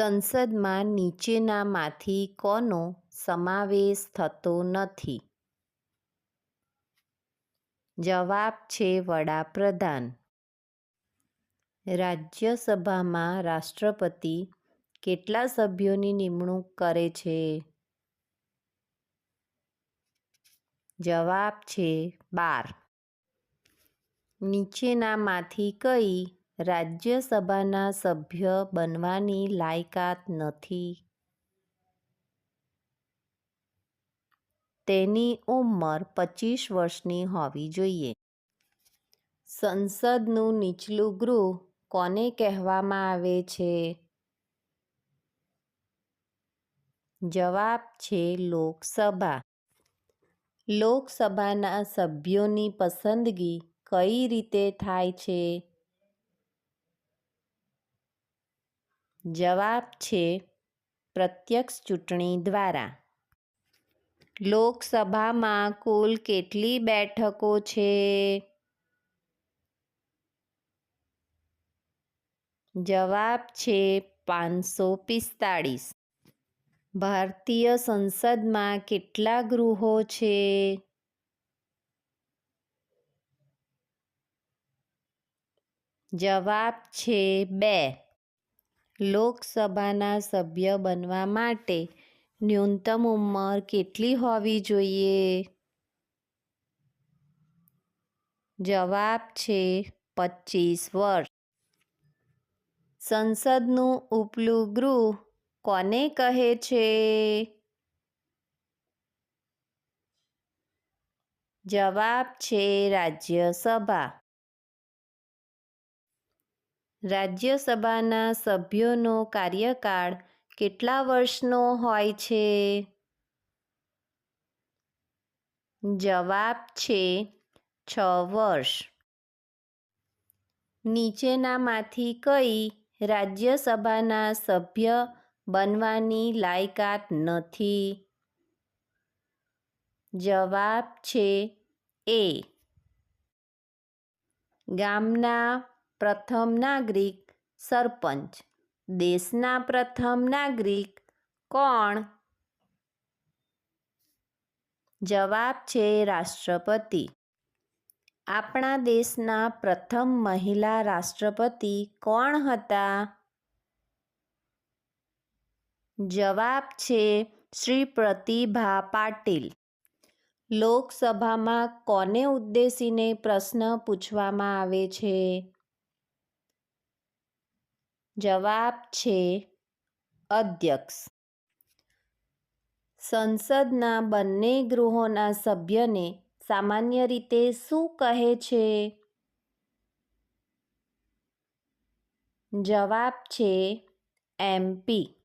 સંસદમાં નીચેનામાંથી કોનો સમાવેશ થતો નથી? જવાબ છે વડાપ્રધાન. રાજ્યસભામાં રાષ્ટ્રપતિ કેટલા સભ્યોની નિમણૂક કરે છે? જવાબ છે બાર. નીચેનામાંથી કઈ રાજ્યસભાના સભ્ય બનવાની લાયકાત નથી. તેની ઉંમર પચીસ વર્ષની હોવી જોઈએ. સંસદનું નીચલું ગૃહ કોને કહેવામાં આવે છે? જવાબ છે લોકસભા. લોકસભાના સભ્યોની પસંદગી કઈ રીતે થાય છે? જવાબ છે પ્રત્યક્ષ ચૂંટણી દ્વારા. લોકસભામાં કુલ કેટલી બેઠકો છે? જવાબ છે પાંચસો પિસ્તાળીસ. ભારતીય સંસદમાં કેટલા ગૃહો છે? જવાબ છે બે. લોકસભાના સભ્ય બનવા માટે ન્યૂનતમ ઉંમર કેટલી હોવી જોઈએ? જવાબ છે પચીસ વર્ષ. સંસદનું ઉપલું ગૃહ કોને કહે છે? જવાબ છે રાજ્યસભા. રાજ્યસભાના સભ્યોનો કાર્યકાળ કેટલા વર્ષનો હોય છે? જવાબ છે છ વર્ષ. નીચેનામાંથી કઈ રાજ્યસભાના સભ્ય બનવાની લાયકાત નથી? જવાબ છે એ. ગામના પ્રથમ નાગરિક સરપંચ. દેશના પ્રથમ નાગરિક કોણ? જવાબ છે રાષ્ટ્રપતિ. આપણા દેશના પ્રથમ મહિલા રાષ્ટ્રપતિ કોણ હતા? જવાબ છે શ્રી પ્રતિભા પાટીલ. લોકસભામાં કોને ઉદ્દેશીને પ્રશ્ન પૂછવામાં આવે છે? જવાબ છે અધ્યક્ષ. સંસદના બંને ગૃહોના સભ્યને સામાન્ય રીતે શું કહે છે? જવાબ છે એમપી